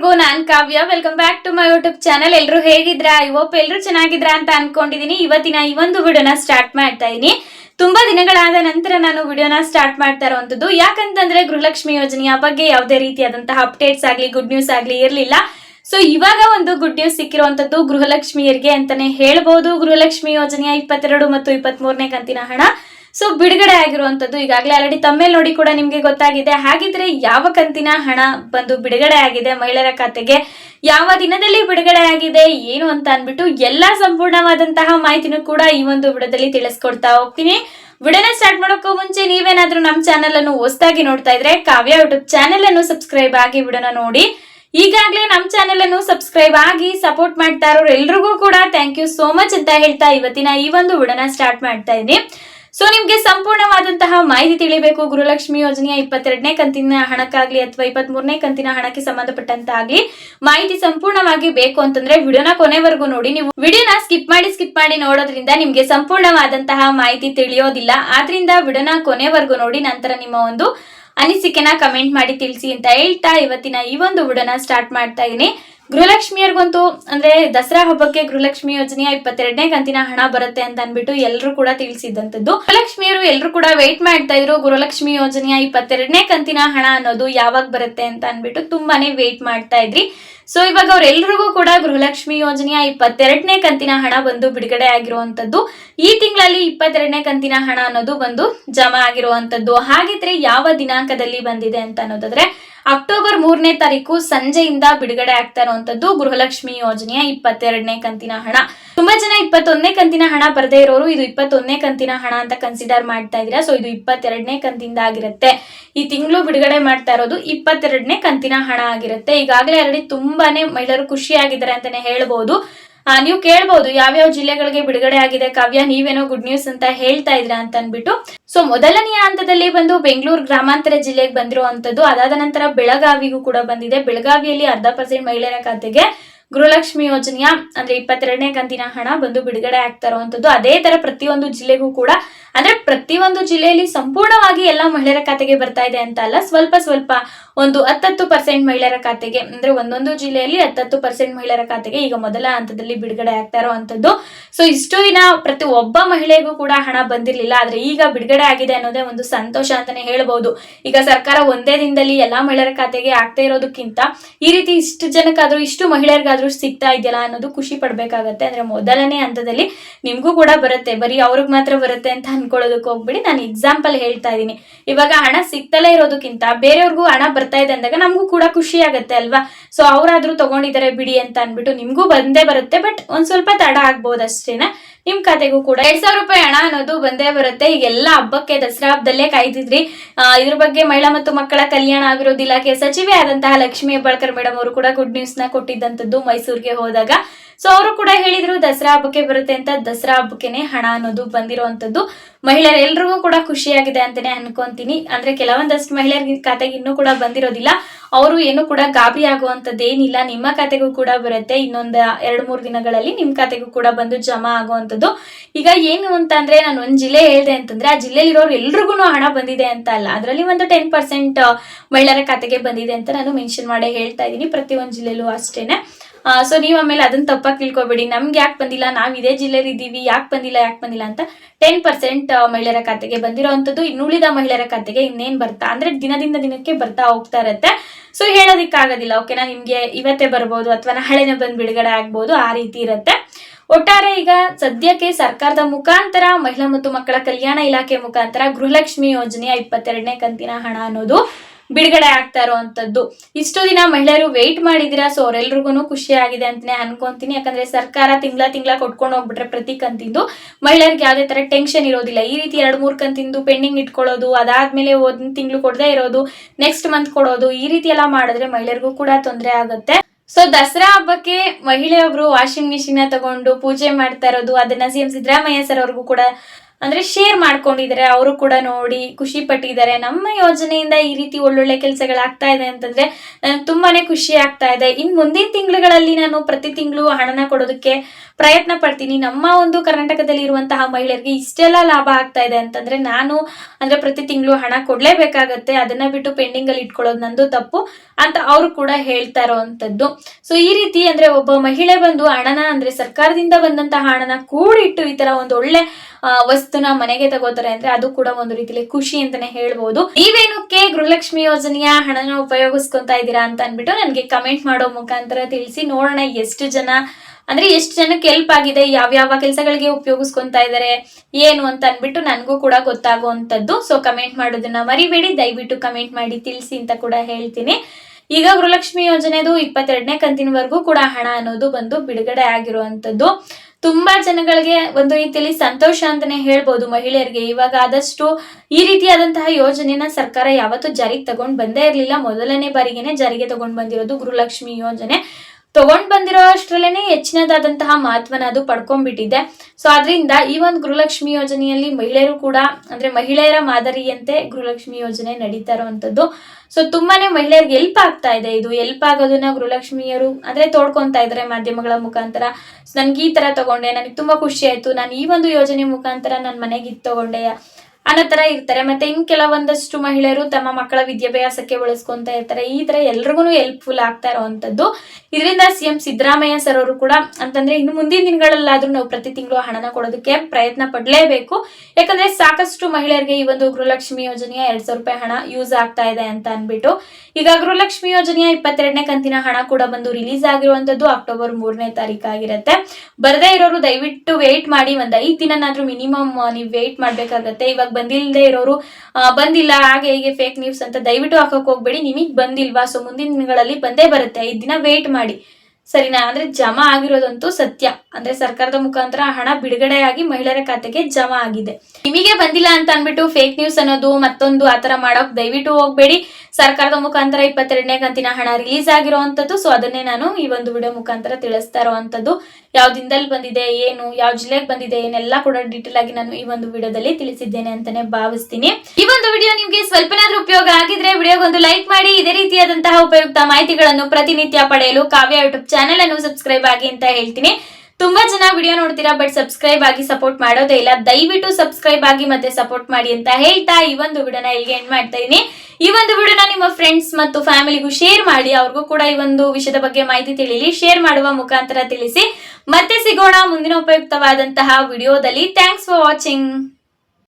ಎಲ್ರಿಗೂ ನಾನ್ Kavya. Welcome back to my YouTube channel ಎಲ್ರು ಹೇಗಿದ್ರಾ? ಹೋಪ್ ಎಲ್ರು ಚೆನ್ನಾಗಿದ್ರಾ ಅಂತ ಅನ್ಕೊಂಡಿದೀನಿ. ಇವತ್ತಿನ ಈ ಒಂದು ವಿಡಿಯೋನ ಸ್ಟಾರ್ಟ್ ಮಾಡ್ತಾ ಇದೀನಿ. ತುಂಬಾ ದಿನಗಳಾದ ನಂತರ ನಾನು ವಿಡಿಯೋನ ಸ್ಟಾರ್ಟ್ ಮಾಡ್ತಾ ಇರುವಂತದ್ದು ಯಾಕಂತಂದ್ರೆ ಗೃಹಲಕ್ಷ್ಮಿ ಯೋಜನೆಯ ಬಗ್ಗೆ ಯಾವುದೇ ರೀತಿಯಾದಂತಹ ಅಪ್ಡೇಟ್ಸ್ ಆಗ್ಲಿ ಗುಡ್ ನ್ಯೂಸ್ ಆಗ್ಲಿ ಇರ್ಲಿಲ್ಲ. ಸೊ ಇವಾಗ ಒಂದು ಗುಡ್ ನ್ಯೂಸ್ ಸಿಕ್ಕಿರುವಂತದ್ದು ಗೃಹಲಕ್ಷ್ಮಿಯರಿಗೆ ಅಂತಾನೆ ಹೇಳ್ಬಹುದು ಗೃಹಲಕ್ಷ್ಮಿ ಯೋಜನೆಯ ಇಪ್ಪತ್ತೆರಡು ಮತ್ತು ಇಪ್ಪತ್ತ್ ಮೂರನೇ ಕಂತಿನ ಹಣ. ಸೊ ಬಿಡುಗಡೆ ಆಗಿರುವಂತದ್ದು ಈಗಾಗಲೇ ಆಲ್ರೆಡಿ ತಮ್ಮೇಲೆ ನೋಡಿ ಕೂಡ ನಿಮಗೆ ಗೊತ್ತಾಗಿದೆ. ಹಾಗಿದ್ರೆ ಯಾವ ಕಂತಿನ ಹಣ ಬಂದು ಬಿಡುಗಡೆ ಆಗಿದೆ ಮಹಿಳೆಯರ ಖಾತೆಗೆ? ಯಾವ ದಿನದಲ್ಲಿ ಬಿಡುಗಡೆ ಆಗಿದೆ, ಏನು ಅಂತ ಅನ್ಬಿಟ್ಟು ಎಲ್ಲಾ ಸಂಪೂರ್ಣವಾದಂತಹ ಮಾಹಿತಿನೂ ಕೂಡ ಈ ಒಂದು ವಿಡದಲ್ಲಿ ತಿಳಿಸ್ಕೊಡ್ತಾ ಹೋಗ್ತೀನಿ. ವಿಡಿಯೋನ ಸ್ಟಾರ್ಟ್ ಮಾಡೋಕ್ಕೂ ಮುಂಚೆ ನೀವೇನಾದ್ರೂ ನಮ್ಮ ಚಾನೆಲ್ ಅನ್ನು ಹೊಸದಾಗಿ ನೋಡ್ತಾ ಇದ್ರೆ ಕಾವ್ಯ ಯೂಟ್ಯೂಬ್ ಚಾನೆಲ್ ಅನ್ನು ಸಬ್ಸ್ಕ್ರೈಬ್ ಆಗಿ ವಿಡಿಯೋನ ನೋಡಿ. ಈಗಾಗಲೇ ನಮ್ಮ ಚಾನೆಲ್ ಅನ್ನು ಸಬ್ಸ್ಕ್ರೈಬ್ ಆಗಿ ಸಪೋರ್ಟ್ ಮಾಡ್ತಾ ಇರೋರು ಎಲ್ರಿಗೂ ಕೂಡ ಥ್ಯಾಂಕ್ ಯು ಸೋ ಮಚ್ ಅಂತ ಹೇಳ್ತಾ ಇವತ್ತಿನ ಈ ಒಂದು ವಿಡಿಯೋನ ಸ್ಟಾರ್ಟ್ ಮಾಡ್ತಾ ಇದ್ದೀನಿ. ಸೊ ನಿಮ್ಗೆ ಸಂಪೂರ್ಣವಾದಂತಹ ಮಾಹಿತಿ ತಿಳಿಬೇಕು. ಗುರುಲಕ್ಷ್ಮಿ ಯೋಜನೆಯ ಇಪ್ಪತ್ತೆರಡನೇ ಕಂತಿನ ಹಣಕ್ಕಾಗ್ಲಿ ಅಥವಾ ಇಪ್ಪತ್ತ್ ಮೂರನೇ ಕಂತಿನ ಹಣಕ್ಕೆ ಸಂಬಂಧಪಟ್ಟಂತಾಗ್ಲಿ ಮಾಹಿತಿ ಸಂಪೂರ್ಣವಾಗಿ ಬೇಕು ಅಂತಂದ್ರೆ ವಿಡಿಯೋನ ಕೊನೆವರೆಗೂ ನೋಡಿ. ನೀವು ವಿಡಿಯೋನ ಸ್ಕಿಪ್ ಮಾಡಿ ಸ್ಕಿಪ್ ಮಾಡಿ ನೋಡೋದ್ರಿಂದ ನಿಮ್ಗೆ ಸಂಪೂರ್ಣವಾದಂತಹ ಮಾಹಿತಿ ತಿಳಿಯೋದಿಲ್ಲ. ಆದ್ರಿಂದ ವಿಡಿಯೋನ ಕೊನೆವರೆಗೂ ನೋಡಿ, ನಂತರ ನಿಮ್ಮ ಒಂದು ಅನಿಸಿಕೆನ ಕಮೆಂಟ್ ಮಾಡಿ ತಿಳಿಸಿ ಅಂತ ಹೇಳ್ತಾ ಇವತ್ತಿನ ಈ ಒಂದು ವಿಡಿಯೋನ ಸ್ಟಾರ್ಟ್ ಮಾಡ್ತಾ ಇದೀನಿ ಗೃಹಲಕ್ಷ್ಮಿಯರ್ಗಂತೂ ಅಂದ್ರೆ ದಸರಾ ಹಬ್ಬಕ್ಕೆ ಗೃಹಲಕ್ಷ್ಮಿ ಯೋಜನೆಯ ಇಪ್ಪತ್ತೆರಡನೇ ಕಂತಿನ ಹಣ ಬರುತ್ತೆ ಅಂತ ಅನ್ಬಿಟ್ಟು ಎಲ್ಲರೂ ಕೂಡ ತಿಳಿಸಿದಂತದ್ದು ಗೃಹಲಕ್ಷ್ಮಿಯರು ಎಲ್ಲರೂ ಕೂಡ ವೇಟ್ ಮಾಡ್ತಾ ಇದ್ರು ಗೃಹಲಕ್ಷ್ಮಿ ಯೋಜನೆಯ ಇಪ್ಪತ್ತೆರಡನೇ ಕಂತಿನ ಹಣ ಅನ್ನೋದು ಯಾವಾಗ ಬರುತ್ತೆ ಅಂತ ಅನ್ಬಿಟ್ಟು ತುಂಬಾನೇ ವೇಟ್ ಮಾಡ್ತಾ ಇದ್ರಿ. ಸೊ ಇವಾಗ ಅವರೆಲ್ಲರಿಗೂ ಕೂಡ ಗೃಹಲಕ್ಷ್ಮಿ ಯೋಜನೆಯ ಇಪ್ಪತ್ತೆರಡನೇ ಕಂತಿನ ಹಣ ಬಂದು ಬಿಡುಗಡೆ ಆಗಿರುವಂತದ್ದು ಈ ತಿಂಗಳಲ್ಲಿ ಇಪ್ಪತ್ತೆರಡನೇ ಕಂತಿನ ಹಣ ಅನ್ನೋದು ಬಂದು ಜಮಾ ಆಗಿರುವಂತದ್ದು ಹಾಗಿದ್ರೆ ಯಾವ ದಿನಾಂಕದಲ್ಲಿ ಬಂದಿದೆ ಅಂತ ಅನ್ನೋದಾದ್ರೆ ಅಕ್ಟೋಬರ್ ಮೂರನೇ ತಾರೀಕು ಸಂಜೆಯಿಂದ ಬಿಡುಗಡೆ ಆಗ್ತಾ ಇರುವಂತದ್ದು ಗೃಹಲಕ್ಷ್ಮಿ ಯೋಜನೆಯ ಇಪ್ಪತ್ತೆರಡನೇ ಕಂತಿನ ಹಣ. ತುಂಬಾ ಜನ ಇಪ್ಪತ್ತೊಂದನೇ ಕಂತಿನ ಹಣ ಬರದೇ ಇರೋರು ಇದು ಇಪ್ಪತ್ತೊಂದನೇ ಕಂತಿನ ಹಣ ಅಂತ ಕನ್ಸಿಡರ್ ಮಾಡ್ತಾ ಇದೀರಾ ಸೊ ಇದು ಇಪ್ಪತ್ತೆರಡನೇ ಕಂತಿಂದ ಆಗಿರುತ್ತೆ. ಈ ತಿಂಗಳು ಬಿಡುಗಡೆ ಮಾಡ್ತಾ ಇರೋದು ಇಪ್ಪತ್ತೆರಡನೇ ಕಂತಿನ ಹಣ ಆಗಿರುತ್ತೆ. ಈಗಾಗಲೇ ಅಲ್ಲಿ ತುಂಬಾನೇ ಮಹಿಳೆಯರು ಖುಷಿಯಾಗಿದ್ದಾರೆ ಅಂತಾನೆ ಹೇಳ್ಬಹುದು ನೀವು ಕೇಳ್ಬಹುದು ಯಾವ್ಯಾವ ಜಿಲ್ಲೆಗಳಿಗೆ ಬಿಡುಗಡೆ ಆಗಿದೆ ಕಾವ್ಯ, ನೀವೇನೋ ಗುಡ್ ನ್ಯೂಸ್ ಅಂತ ಹೇಳ್ತಾ ಇದ್ರ ಅಂತ ಅನ್ಬಿಟ್ಟು ಸೊ, ಮೊದಲನೆಯ ಹಂತದಲ್ಲಿ ಬಂದು ಬೆಂಗಳೂರು ಗ್ರಾಮಾಂತರ ಜಿಲ್ಲೆಗೆ ಬಂದಿರುವಂತದ್ದು ಅದಾದ ನಂತರ ಬೆಳಗಾವಿಗೂ ಕೂಡ ಬಂದಿದೆ. ಬೆಳಗಾವಿಯಲ್ಲಿ ಅರ್ಧ ಪರ್ಸೆಂಟ್ ಮಹಿಳೆಯರ ಖಾತೆಗೆ ಗೃಹಲಕ್ಷ್ಮಿ ಯೋಜನೆಯ, ಅಂದ್ರೆ ಇಪ್ಪತ್ತೆರಡನೇ ಕಂತಿನ ಹಣ ಬಂದು ಬಿಡುಗಡೆ ಆಗ್ತಾ ಇರುವಂತದ್ದು ಅದೇ ತರ ಪ್ರತಿಯೊಂದು ಜಿಲ್ಲೆಗೂ ಕೂಡ ಅಂದ್ರೆ ಪ್ರತಿಯೊಂದು ಜಿಲ್ಲೆಯಲ್ಲಿ ಸಂಪೂರ್ಣವಾಗಿ ಎಲ್ಲ ಮಹಿಳೆಯರ ಖಾತೆಗೆ ಬರ್ತಾ ಇದೆ ಅಂತ ಅಲ್ಲ, ಸ್ವಲ್ಪ ಸ್ವಲ್ಪ ಒಂದು ಹತ್ತತ್ತು ಪರ್ಸೆಂಟ್ ಮಹಿಳೆಯರ ಖಾತೆಗೆ, ಅಂದ್ರೆ ಒಂದೊಂದು ಜಿಲ್ಲೆಯಲ್ಲಿ ಹತ್ತತ್ತು ಪರ್ಸೆಂಟ್ ಮಹಿಳೆಯರ ಖಾತೆಗೆ ಈಗ ಮೊದಲ ಹಂತದಲ್ಲಿ ಬಿಡುಗಡೆ ಆಗ್ತಾ ಇರುವಂತದ್ದು ಸೊ ಇಷ್ಟು ದಿನ ಪ್ರತಿ ಒಬ್ಬ ಮಹಿಳೆಗೂ ಕೂಡ ಹಣ ಬಂದಿರಲಿಲ್ಲ, ಆದ್ರೆ ಈಗ ಬಿಡುಗಡೆ ಆಗಿದೆ ಅನ್ನೋದೇ ಒಂದು ಸಂತೋಷ ಅಂತಾನೆ ಹೇಳಬಹುದು ಈಗ ಸರ್ಕಾರ ಒಂದೇ ದಿನದಲ್ಲಿ ಎಲ್ಲಾ ಮಹಿಳೆಯರ ಖಾತೆಗೆ ಆಗ್ತಾ ಇರೋದಕ್ಕಿಂತ ಈ ರೀತಿ ಇಷ್ಟು ಜನಕ್ಕಾದ್ರೂ, ಇಷ್ಟು ಮಹಿಳೆಯರಿಗಾದ್ರೂ ಸಿಗ್ತಾ ಇದೆಯಲ್ಲ ಅನ್ನೋದು ಖುಷಿ ಪಡ್ಬೇಕಾಗತ್ತೆ. ಅಂದ್ರೆ ಮೊದಲನೇ ಹಂತದಲ್ಲಿ ನಿಮ್ಗೂ ಕೂಡ ಬರುತ್ತೆ, ಬರೀ ಅವ್ರಿಗೆ ಮಾತ್ರ ಬರುತ್ತೆ ಅಂತ ಅನ್ಕೊಳ್ಳೋದಕ್ಕೆ ಹೋಗ್ಬಿಡಿ. ನಾನು ಎಕ್ಸಾಂಪಲ್ ಹೇಳ್ತಾ ಇದ್ದೀನಿ. ಇವಾಗ ಹಣ ಸಿಗ್ತಲೇ ಇರೋದಕ್ಕಿಂತ ಬೇರೆಯವ್ರಿಗೂ ಹಣ ಬರ್ತಾ ಇದೆ ಅಂದಾಗ ನಮಗೂ ಕೂಡ ಖುಷಿ ಆಗುತ್ತೆ ಅಲ್ವಾ? ಸೊ ಅವರಾದ್ರೂ ತಗೊಂಡಿದ್ದಾರೆ ಬಿಡಿ ಅಂತ ಅಂದ್ಬಿಟ್ಟು ನಿಮಗೂ ಬಂದೇ ಬರುತ್ತೆ. ಬಟ್ ಒಂದ್ ಸ್ವಲ್ಪ ತಡ ಆಗ್ಬೋದು ಅಷ್ಟೇನೆ ನಿಮ್ ಖಾತೆಗೂ ಕೂಡ ಎರಡ್ ಸಾವಿರ ರೂಪಾಯಿ ಹಣ ಅನ್ನೋದು ಬಂದೇ ಬರುತ್ತೆ. ಈಗೆಲ್ಲ ಹಬ್ಬಕ್ಕೆ ದಸರಾ ಹಬ್ಬದಲ್ಲೇ ಕಾಯ್ತಿದ್ರಿ. ಇದ್ರ ಬಗ್ಗೆ ಮಹಿಳಾ ಮತ್ತು ಮಕ್ಕಳ ಕಲ್ಯಾಣ ಅಭಿವೃದ್ಧಿ ಇಲಾಖೆ ಸಚಿವೆ ಆದಂತಹ ಲಕ್ಷ್ಮೀ ಹೆಬ್ಬಾಳ್ಕರ್ ಮೇಡಮ್ ಅವರು ಕೂಡ ಗುಡ್ ನ್ಯೂಸ್ನ ಕೊಟ್ಟಿದ್ದಂಥದ್ದು ಮೈಸೂರಿಗೆ ಹೋದಾಗ. ಸೊ ಅವರು ಕೂಡ ಹೇಳಿದ್ರು ದಸರಾ ಹಬ್ಬಕ್ಕೆ ಬರುತ್ತೆ ಅಂತ. ದಸರಾ ಹಬ್ಬಕ್ಕೆನೆ ಹಣ ಅನ್ನೋದು ಬಂದಿರುವಂತದ್ದು ಮಹಿಳೆಯರೆಲ್ಲರಿಗೂ ಕೂಡ ಖುಷಿಯಾಗಿದೆ ಅಂತಾನೆ ಅನ್ಕೊಂತೀನಿ. ಅಂದ್ರೆ ಕೆಲವೊಂದಷ್ಟು ಮಹಿಳೆಯರ ಖಾತೆಗೆ ಇನ್ನೂ ಕೂಡ ಬಂದಿರೋದಿಲ್ಲ. ಅವರು ಏನು ಕೂಡ ಗಾಬರಿ ಆಗುವಂತದ್ದು ಏನಿಲ್ಲ. ನಿಮ್ಮ ಖಾತೆಗೂ ಕೂಡ ಬರುತ್ತೆ. ಇನ್ನೊಂದು ಎರಡ್ ಮೂರ್ ದಿನಗಳಲ್ಲಿ ನಿಮ್ ಖಾತೆಗೂ ಕೂಡ ಬಂದು ಜಮಾ ಆಗುವಂತದ್ದು ಈಗ ಏನು ಅಂತ ಅಂದ್ರೆ ನಾನು ಒಂದ್ ಜಿಲ್ಲೆ ಹೇಳ್ದೆ ಅಂತಂದ್ರೆ, ಆ ಜಿಲ್ಲೆಲಿರೋರು ಎಲ್ರಿಗೂ ಹಣ ಬಂದಿದೆ ಅಂತ ಅಲ್ಲ. ಅದರಲ್ಲಿ ಒಂದು ಟೆನ್ ಪರ್ಸೆಂಟ್ ಮಹಿಳೆಯರ ಖಾತೆಗೆ ಬಂದಿದೆ ಅಂತ ನಾನು ಮೆನ್ಷನ್ ಮಾಡಿ ಹೇಳ್ತಾ ಇದ್ದೀನಿ ಪ್ರತಿಯೊಂದು ಜಿಲ್ಲೆಲೂ ಅಷ್ಟೇನೆ. ಸೊ ನೀವು ಆಮೇಲೆ ಅದನ್ನ ತಪ್ಪಾಗಿ ತಿಳ್ಕೊಬೇಡಿ. ನಮ್ಗೆ ಯಾಕೆ ಬಂದಿಲ್ಲ? ನಾವು ಇದೇ ಜಿಲ್ಲೆಲಿ ಇದ್ದೀವಿ ಯಾಕೆ ಬಂದಿಲ್ಲ? ಯಾಕೆ ಬಂದಿಲ್ಲ ಅಂತ ಟೆನ್ ಪರ್ಸೆಂಟ್ ಮಹಿಳೆಯರ ಖಾತೆಗೆ ಬಂದಿರೋವಂಥದ್ದು ಇನ್ನುಳಿದ ಮಹಿಳೆಯರ ಖಾತೆಗೆ ಇನ್ನೇನ್ ಬರ್ತಾ? ಅಂದ್ರೆ ದಿನದಿಂದ ದಿನಕ್ಕೆ ಬರ್ತಾ ಹೋಗ್ತಾ ಇರತ್ತೆ. ಸೊ ಹೇಳೋದಿಕ್ಕಾಗೋದಿಲ್ಲ. ಓಕೆನಾ? ನಿಮ್ಗೆ ಇವತ್ತೇ ಬರ್ಬೋದು, ಅಥವಾ ನಾಳೆನೇ ಬಂದು ಬಿಡುಗಡೆ ಆಗ್ಬೋದು, ಆ ರೀತಿ ಇರುತ್ತೆ. ಒಟ್ಟಾರೆ ಈಗ ಸದ್ಯಕ್ಕೆ ಸರ್ಕಾರದ ಮುಖಾಂತರ ಮಹಿಳಾ ಮತ್ತು ಮಕ್ಕಳ ಕಲ್ಯಾಣ ಇಲಾಖೆ ಮುಖಾಂತರ ಗೃಹಲಕ್ಷ್ಮಿ ಯೋಜನೆಯ ಇಪ್ಪತ್ತೆರಡನೇ ಕಂತಿನ ಹಣ ಅನ್ನೋದು ಬಿಡುಗಡೆ ಆಗ್ತಾ ಇರುವಂತದ್ದು. ಇಷ್ಟು ದಿನ ಮಹಿಳೆಯರು ವೇಟ್ ಮಾಡಿದಿರಾ ಸೊ ಅವರೆಲ್ರಿಗೂ ಖುಷಿ ಆಗಿದೆ ಅಂತಾನೆ ಅನ್ಕೊಂತೀನಿ. ಯಾಕಂದ್ರೆ ಸರ್ಕಾರ ತಿಂಗಳ ತಿಂಗಳ ಕೊಟ್ಕೊಂಡು ಹೋಗ್ಬಿಟ್ರೆ ಪ್ರತಿ ಕಂತಿಂದು ಮಹಿಳೆಯರಿಗೆ ಯಾವುದೇ ತರ ಟೆನ್ಷನ್ ಇರೋದಿಲ್ಲ. ಈ ರೀತಿ ಎರಡು ಮೂರು ಕಂತಿಂದು ಪೆಂಡಿಂಗ್ ಇಟ್ಕೊಳ್ಳೋದು, ಅದಾದ್ಮೇಲೆ ಒಂದ್ ತಿಂಗಳು ಕೊಡದೇ ಇರೋದು ನೆಕ್ಸ್ಟ್ ಮಂತ್ ಕೊಡೋದು, ಈ ರೀತಿ ಎಲ್ಲ ಮಾಡಿದ್ರೆ ಮಹಿಳೆಯರಿಗೂ ಕೂಡ ತೊಂದರೆ ಆಗುತ್ತೆ. ಸೊ ದಸರಾ ಹಬ್ಬಕ್ಕೆ ಮಹಿಳೆಯೊಬ್ರು ವಾಷಿಂಗ್ ಮಿಷಿನ್ ತಗೊಂಡು ಪೂಜೆ ಮಾಡ್ತಾ ಇರೋದು, ಅದನ್ನ ಸಿ ಎಂ ಸಿದ್ದರಾಮಯ್ಯ ಸರ್ ಅವ್ರಿಗೂ ಕೂಡ ಅಂದ್ರೆ ಶೇರ್ ಮಾಡ್ಕೊಂಡಿದ್ದಾರೆ ಅವರು ಕೂಡ ನೋಡಿ ಖುಷಿ ಪಟ್ಟಿದ್ದಾರೆ. ನಮ್ಮ ಯೋಜನೆಯಿಂದ ಈ ರೀತಿ ಒಳ್ಳೊಳ್ಳೆ ಕೆಲಸಗಳಾಗ್ತಾ ಇದೆ ಅಂತಂದ್ರೆ, ನನಗೆ ತುಂಬಾನೇ ಖುಷಿ ಆಗ್ತಾ ಇದೆ. ಇನ್ ಮುಂದಿನ ತಿಂಗಳುಗಳಲ್ಲಿ ನಾನು ಪ್ರತಿ ತಿಂಗಳು ಹಣನ ಕೊಡೋದಕ್ಕೆ ಪ್ರಯತ್ನ ಪಡ್ತೀನಿ. ನಮ್ಮ ಒಂದು ಕರ್ನಾಟಕದಲ್ಲಿ ಇರುವಂತಹ ಮಹಿಳೆಯರಿಗೆ ಇಷ್ಟೆಲ್ಲ ಲಾಭ ಆಗ್ತಾ ಇದೆ ಅಂತಂದ್ರೆ, ನಾನು ಅಂದ್ರೆ ಪ್ರತಿ ತಿಂಗಳು ಹಣ ಕೊಡ್ಲೇಬೇಕಾಗತ್ತೆ. ಅದನ್ನ ಬಿಟ್ಟು ಪೆಂಡಿಂಗ್ ಅಲ್ಲಿ ಇಟ್ಕೊಳ್ಳೋದು ನಂದು ತಪ್ಪು ಅಂತ ಅವರು ಕೂಡ ಹೇಳ್ತಾ ಇರೋವಂಥದ್ದು. ಸೊ ಈ ರೀತಿ ಅಂದ್ರೆ ಒಬ್ಬ ಮಹಿಳೆ ಬಂದು ಹಣನ ಅಂದ್ರೆ ಸರ್ಕಾರದಿಂದ ಬಂದಂತಹ ಹಣನ ಕೂಡಿಟ್ಟು ಈ ತರ ಒಂದು ಒಳ್ಳೆ ವಸ್ತುನ ಮನೆಗೆ ತಗೋತಾರೆ ಅಂದ್ರೆ ಅದು ಕೂಡ ಒಂದು ರೀತಿಲಿ ಖುಷಿ ಅಂತಾನೆ ಹೇಳ್ಬೋದು. ನೀವೇನಕ್ಕೆ ಗೃಹಲಕ್ಷ್ಮಿ ಯೋಜನೆಯ ಹಣನ ಉಪಯೋಗಿಸ್ಕೊಂತ ಇದ್ದೀರಾ ಅಂತ ಅನ್ಬಿಟ್ಟು ನನಗೆ ಕಮೆಂಟ್ ಮಾಡೋ ಮುಖಾಂತರ ತಿಳಿಸಿ ನೋಡೋಣ ಎಷ್ಟು ಜನ, ಅಂದ್ರೆ ಎಷ್ಟು ಜನಕ್ಕೆ ಹೆಲ್ಪ್ ಆಗಿದೆ, ಯಾವ್ಯಾವ ಕೆಲಸಗಳಿಗೆ ಉಪಯೋಗಿಸ್ಕೊಂತ ಇದ್ದಾರೆ, ಏನು ಅಂತ ಅನ್ಬಿಟ್ಟು ನನಗೂ ಕೂಡ ಗೊತ್ತಾಗುವಂಥದ್ದು. ಸೊ ಕಮೆಂಟ್ ಮಾಡೋದನ್ನ ಮರಿಬೇಡಿ, ದಯವಿಟ್ಟು ಕಮೆಂಟ್ ಮಾಡಿ ತಿಳಿಸಿ ಅಂತ ಕೂಡ ಹೇಳ್ತೀನಿ. ಈಗ ಗೃಹಲಕ್ಷ್ಮಿ ಯೋಜನೆದು ಇಪ್ಪತ್ತೆರಡನೇ ಕಂತಿನವರೆಗೂ ಕೂಡ ಹಣ ಅನ್ನೋದು ಬಂದು ಬಿಡುಗಡೆ ಆಗಿರುವಂತದ್ದು ತುಂಬಾ ಜನಗಳಿಗೆ ಒಂದು ರೀತಿಯಲ್ಲಿ ಸಂತೋಷ ಅಂತಾನೆ ಹೇಳ್ಬೋದು ಮಹಿಳೆಯರಿಗೆ. ಇವಾಗ ಆದಷ್ಟು ಈ ರೀತಿಯಾದಂತಹ ಯೋಜನೆನ ಸರ್ಕಾರ ಯಾವತ್ತೂ ಜಾರಿಗೆ ತಗೊಂಡ್ ಬಂದೇ ಇರಲಿಲ್ಲ. ಮೊದಲನೇ ಬಾರಿಗೆನೆ ಜಾರಿಗೆ ತಗೊಂಡ್ ಬಂದಿರೋದು ಗೃಹಲಕ್ಷ್ಮಿ ಯೋಜನೆ. ತಗೊಂಡ್ ಬಂದಿರೋ ಅಷ್ಟರಲ್ಲೇನೆ ಹೆಚ್ಚಿನದಾದಂತಹ ಮಹತ್ವನ ಅದು ಪಡ್ಕೊಂಡ್ಬಿಟ್ಟಿದೆ. ಸೊ ಅದರಿಂದ ಈ ಒಂದು ಗೃಹಲಕ್ಷ್ಮಿ ಯೋಜನೆಯಲ್ಲಿ ಮಹಿಳೆಯರು ಕೂಡ, ಅಂದ್ರೆ ಮಹಿಳೆಯರ ಮಾದರಿಯಂತೆ ಗೃಹಲಕ್ಷ್ಮಿ ಯೋಜನೆ ನಡೀತಾ ಇರುವಂತದ್ದು. ಸೊ ತುಂಬಾನೇ ಮಹಿಳೆಯರಿಗೆ ಎಲ್ಪ್ ಆಗ್ತಾ ಇದೆ. ಇದು ಎಲ್ಪ್ ಆಗೋದನ್ನ ಗೃಹಲಕ್ಷ್ಮಿಯರು, ಅಂದ್ರೆ ತೋಡ್ಕೊಂತಾ ಇದ್ದಾರೆ ಮಾಧ್ಯಮಗಳ ಮುಖಾಂತರ. ನನ್ಗೆ ಈ ತರ ತಗೊಂಡೆ, ನನಗೆ ತುಂಬಾ ಖುಷಿ ಆಯ್ತು. ನಾನು ಈ ಒಂದು ಯೋಜನೆ ಮುಖಾಂತರ ನನ್ನ ಮನೆಗೆ ಇದು ತಗೊಂಡೆ. ಅನ್ನೋ ತರ ಇರ್ತಾರೆ. ಮತ್ತೆ ಇನ್ ಕೆಲವೊಂದಷ್ಟು ಮಹಿಳೆಯರು ತಮ್ಮ ಮಕ್ಕಳ ವಿದ್ಯಾಭ್ಯಾಸಕ್ಕೆ ಬಳಸ್ಕೊಂತ ಇರ್ತಾರೆ. ಈ ತರ ಎಲ್ರಿಗೂ ಹೆಲ್ಪ್ಫುಲ್ ಆಗ್ತಾ ಇರುವಂತದ್ದು ಇದರಿಂದ ಸಿಎಂ ಸಿದ್ದರಾಮಯ್ಯ ಸರ್ ಅವರು ಕೂಡ ಅಂತಂದ್ರೆ ಇನ್ನು ಮುಂದಿನ ದಿನಗಳಲ್ಲಾದ್ರೂ ನಾವು ಪ್ರತಿ ತಿಂಗಳು ಹಣನ ಕೊಡೋದಕ್ಕೆ ಪ್ರಯತ್ನ ಪಡಲೇಬೇಕು. ಯಾಕಂದ್ರೆ ಸಾಕಷ್ಟು ಮಹಿಳೆಯರಿಗೆ ಈ ಒಂದು ಗೃಹಲಕ್ಷ್ಮಿ ಯೋಜನೆಯ ಎರಡ್ ಸಾವಿರ ರೂಪಾಯಿ ಹಣ ಯೂಸ್ ಆಗ್ತಾ ಇದೆ ಅಂತ ಅನ್ಬಿಟ್ಟು. ಈಗ ಗೃಹಲಕ್ಷ್ಮಿ ಯೋಜನೆಯ ಇಪ್ಪತ್ತೆರಡನೇ ಕಂತಿನ ಹಣ ಕೂಡ ಬಂದು ರಿಲೀಸ್ ಆಗಿರುವಂತದ್ದು ಅಕ್ಟೋಬರ್ ಮೂರನೇ ತಾರೀಕು ಆಗಿರುತ್ತೆ. ಬರದೇ ಇರೋರು ದಯವಿಟ್ಟು ವೇಟ್ ಮಾಡಿ ಒಂದ್ ಐದ್ ದಿನನಾದ್ರೂ ಮಿನಿಮಮ್ ನೀವು ವೇಟ್ ಮಾಡ್ಬೇಕಾಗತ್ತೆ. ಇವಾಗ ಬಂದಿಲ್ಲದೆ ಇರೋರು ಬಂದಿಲ್ಲ, ಹಾಗೆ ಹೀಗೆ ಫೇಕ್ ನ್ಯೂಸ್ ಅಂತ ದಯವಿಟ್ಟು ಹಾಕಕ್ ಹೋಗ್ಬೇಡಿ, ನಿಮಗೆ ಬಂದಿಲ್ವಾ? ಸೊ ಮುಂದಿನ ದಿನಗಳಲ್ಲಿ ಬಂದೇ ಬರುತ್ತೆ. ಐದು ದಿನ ವೇಟ್ ಮಾಡಿ. ಸರಿನಾ? ಅಂದ್ರೆ ಜಮಾ ಆಗಿರೋದಂತೂ ಸತ್ಯ. ಅಂದ್ರೆ ಸರ್ಕಾರದ ಮುಖಾಂತರ ಹಣ ಬಿಡುಗಡೆಯಾಗಿ ಮಹಿಳೆಯರ ಖಾತೆಗೆ ಜಮಾ ಆಗಿದೆ. ನಿಮಗೆ ಬಂದಿಲ್ಲ ಅಂತ ಅನ್ಬಿಟ್ಟು ಫೇಕ್ ನ್ಯೂಸ್ ಅನ್ನೋದು ಮತ್ತೊಂದು ಆತರ ಮಾಡೋಕ್ ದಯವಿಟ್ಟು ಹೋಗ್ಬೇಡಿ. ಸರ್ಕಾರದ ಮುಖಾಂತರ ಇಪ್ಪತ್ತೆರಡನೇ ಕಂತಿನ ಹಣ ರಿಲೀಸ್ ಆಗಿರುವಂತದ್ದು ಸೊ ಅದನ್ನೇ ನಾನು ಈ ಒಂದು ವಿಡಿಯೋ ಮುಖಾಂತರ ತಿಳಿಸ್ತಾ ಇರುವಂತದ್ದು ಯಾವ ದಿನದಲ್ಲಿ ಬಂದಿದೆ, ಏನು, ಯಾವ ಜಿಲ್ಲೆಗೆ ಬಂದಿದೆ, ಏನೆಲ್ಲ ಕೂಡ ಡೀಟೇಲ್ ಆಗಿ ನಾನು ಈ ಒಂದು ವಿಡಿಯೋದಲ್ಲಿ ತಿಳಿಸಿದ್ದೇನೆ ಅಂತಾನೆ ಭಾವಿಸ್ತೀನಿ. ಈ ಒಂದು ವಿಡಿಯೋ ನಿಮ್ಗೆ ಸ್ವಲ್ಪನಾದ್ರೂ ಉಪಯೋಗ ಆಗಿದ್ರೆ ವಿಡಿಯೋಗೊಂದು ಲೈಕ್ ಮಾಡಿ. ಇದೇ ರೀತಿಯಾದಂತಹ ಉಪಯುಕ್ತ ಮಾಹಿತಿಗಳನ್ನು ಪ್ರತಿನಿತ್ಯ ಪಡೆಯಲು ಕಾವ್ಯ ಯೂಟ್ಯೂಬ್ ಚಾನೆಲ್ ಅನ್ನು ಸಬ್ಸ್ಕ್ರೈಬ್ ಆಗಿ ಅಂತ ಹೇಳ್ತೀನಿ. ತುಂಬಾ ಜನ ವಿಡಿಯೋ ನೋಡ್ತೀರಾ, ಬಟ್ ಸಬ್ಸ್ಕ್ರೈಬ್ ಆಗಿ ಸಪೋರ್ಟ್ ಮಾಡೋದೇ ಇಲ್ಲ. ದಯವಿಟ್ಟು ಸಬ್ಸ್ಕ್ರೈಬ್ ಆಗಿ ಮತ್ತೆ ಸಪೋರ್ಟ್ ಮಾಡಿ ಅಂತ ಹೇಳ್ತಾ ಈ ಒಂದು ವಿಡಿಯೋನ ಇಲ್ಲಿಗೆ ಎಂಡ್ ಮಾಡ್ತಾ ಇದೀನಿ. ಈ ಒಂದು ವಿಡಿಯೋನ ನಿಮ್ಮ ಫ್ರೆಂಡ್ಸ್ ಮತ್ತು ಫ್ಯಾಮಿಲಿಗೂ ಶೇರ್ ಮಾಡಿ, ಅವ್ರಿಗೂ ಕೂಡ ಈ ಒಂದು ವಿಷಯದ ಬಗ್ಗೆ ಮಾಹಿತಿ ತಿಳಿಲಿ. ಶೇರ್ ಮಾಡುವ ಮುಖಾಂತರ ತಿಳಿಸಿ. ಮತ್ತೆ ಸಿಗೋಣ ಮುಂದಿನ ಉಪಯುಕ್ತವಾದಂತಹ ವಿಡಿಯೋದಲ್ಲಿ. Thanks for watching